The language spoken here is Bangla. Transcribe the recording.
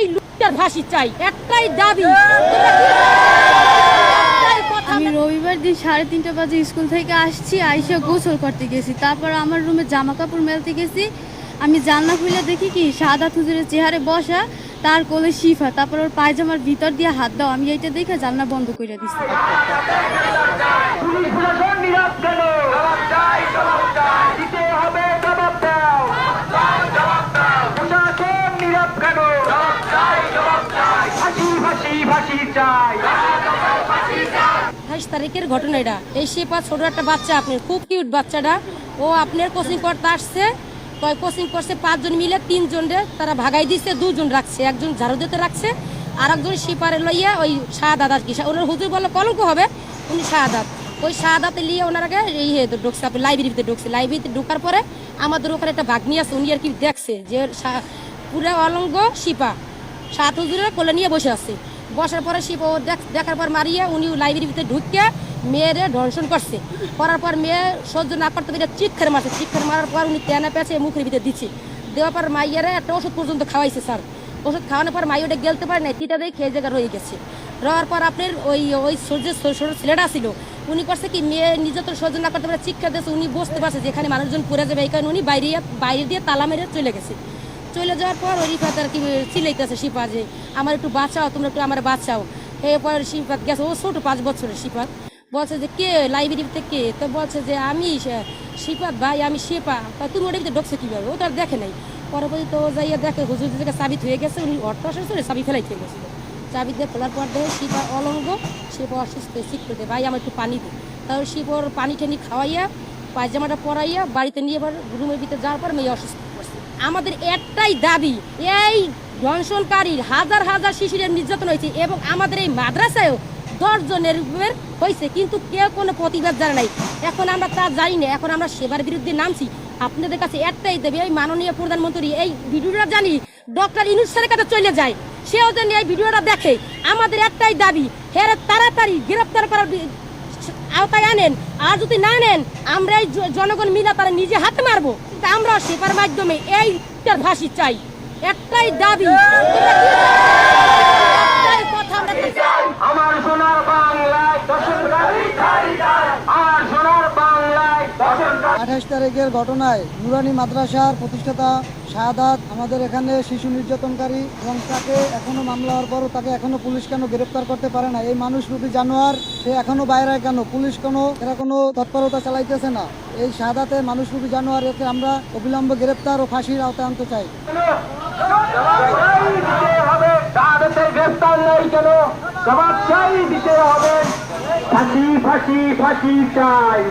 এই লুটার ফাঁসি চাই একটাই দাবি। আমি রবিবার দিন সাড়ে তিনটা বাজে স্কুল থেকে আসছি আইসা গোসল করতে গেছি। তারপর আমার রুমে জামা কাপড় মেলতে গেছি। আমি জানলা খুলে দেখি কি সাদা হুজুরের চেহারে বসা তার কোলে শিফা। তারপর ওর পায়জামার ভিতর দিয়ে হাত দাও আমি এইটা দেখে জানলা বন্ধ করে দিছি। আঠাইশ তারিখের ঘটনা এটা। এই শেপা ছোট একটা বাচ্চা আপনার খুব কিউট বাচ্চাটা। ও আপনার কোচিং করতে আসছে। কয় কোচিং করছে, পাঁচজন মিলে তিনজন তারা ভাগাই দিচ্ছে দুজন রাখছে। একজন ঝাড়ু দিতে রাখছে আর একজন শিপারে লইয়া ওই শাহাদাত আর কি। ওনার হুজুর বলল, কলঙ্ক হবে? উনি শাহাদাত। ওই শাহাদাতে নিয়ে ওনারাকে এই হে ঢুকছে, আপনি লাইব্রেরিতে ঢুকছে। লাইব্রেরিতে ঢোকার পরে আমাদের ওখানে একটা ভাগ্নি আছে, উনি আর কি দেখছে যে পুরা অলঙ্গ শিপা। সাত হুজুরের কোলে নিয়ে বসে আছে। বসার পরে শিব দেখার পর মারিয়ে উনি লাইব্রেরির ভিতরে ঢুকিয়ে মেয়েরে ধর্ষণ করছে। করার পর মেয়ে সহ্য না করতে পেরে চিৎকার মারছে। চিৎকার মারার পর উনি তেনা পেঁচে মুখের ভিতরে দিচ্ছে দেওয়ার পর মাইয়ারে একটা ওষুধ পর্যন্ত খাওয়াইছে, স্যার। ওষুধ খাওয়ানোর পর মাই ওটা গেলতে পারে না তিতা দিয়ে খেয়ে জায়গা রয়ে গেছে। রওয়ার পর আপনার ওই ওই সূর্যের ছোট ছেলেটা ছিল। উনি করছে কি, মেয়ে নিজে তো সহ্য না করতে পারে চিৎকার দিয়েছে, উনি বসতে পারছে যেখানে মানুষজন পড়ে যাবে। এই কারণে উনি বাইরে বাইরে দিয়ে তালা মেরে চলে গেছে। চলে যাওয়ার পর ওই রিফাত আর কি চিলাইতেছে শিপা যে, আমার একটু বাঁচাও, তোমরা একটু আমার বাঁচাও। এরপর শিপাত গেছে, ও ছোট পাঁচ বছরের শিপাত বলছে যে, কে লাইব্রেরিতে কে তো বলছে যে, আমি শিপাত ভাই, আমি শেপা তা তুমি ওটা ভিতরে ঢুকছে কীভাবে? ও তো আর দেখে নাই। পরবর্তী তো যাইয়া দেখে, হুজুর থেকে চাবি হয়ে গেছে, উনি অর্থ অসুস্থ চাবি ফেলাই থেকে গেছিল। চাবি দিয়ে খোলার পর দেখে শিপা অলঙ্গ শিপা অসুস্থ শিখ করতে ভাই, আমার একটু পানি দিই তারপর শিপর পানি টানি খাওয়াইয়া, পায়জামাটা পরাইয়া বাড়িতে নিয়ে এবার রুমের ভিতরে যাওয়ার পর মেয়ে অসুস্থ। আমাদের একটাই দাবি, এই ধর্ষণকারীর হাজার হাজার শিশুদের নির্যাতন হয়েছে এবং আমাদের এই মাদ্রাসায়ও দশ জনের উপর হয়েছে, কিন্তু কেউ কোনো প্রতিবাদ জানে নাই। এখন আমরা তা জানি না, এখন আমরা সেবার বিরুদ্ধে নামছি। আপনাদের কাছে একটাই দেবে, এই মাননীয় প্রধানমন্ত্রী এই ভিডিওটা জানি ডক্টর ইনুস স্যারের কাছে চলে যায়, সেও যেন এই ভিডিওটা দেখে। আমাদের একটাই দাবি, হেরে তাড়াতাড়ি গ্রেপ্তার করার আওতায় আনেন, আর যদি না নেন আমরা এই জনগণ মিলা তারা নিজে হাতে মারবো। তা আমরা সেপার মাধ্যমে এইটার ভাষী চাই। একটাই দাবি তোমরা কি- একটাই কথা আমরা চাই। আমার সোনার বাংলায় দর্শনকারী আমার সোনার বাংলায় দর্শনকারী আঠাশ তারিখের ঘটনায় নুরানি মাদ্রাসার প্রতিষ্ঠাতা শাহাদাত আমাদের এখানে শিশু নির্যাতনকারী এবং তাকে এখনও মামলা হওয়ার পরও তাকে এখনও পুলিশ কেন গ্রেপ্তার করতে পারে না? এই মানুষ রূপী জানোয়ার, সে এখনও বাইরে কেন? পুলিশ কোনো, এরা কোনো তৎপরতা চালাইতেছে না। এই শাহাদাতে মানুষ রূপী জানোয়ার, একে আমরা অবিলম্বে গ্রেপ্তার ও ফাঁসির আওতায় আনতে চাই। চাই।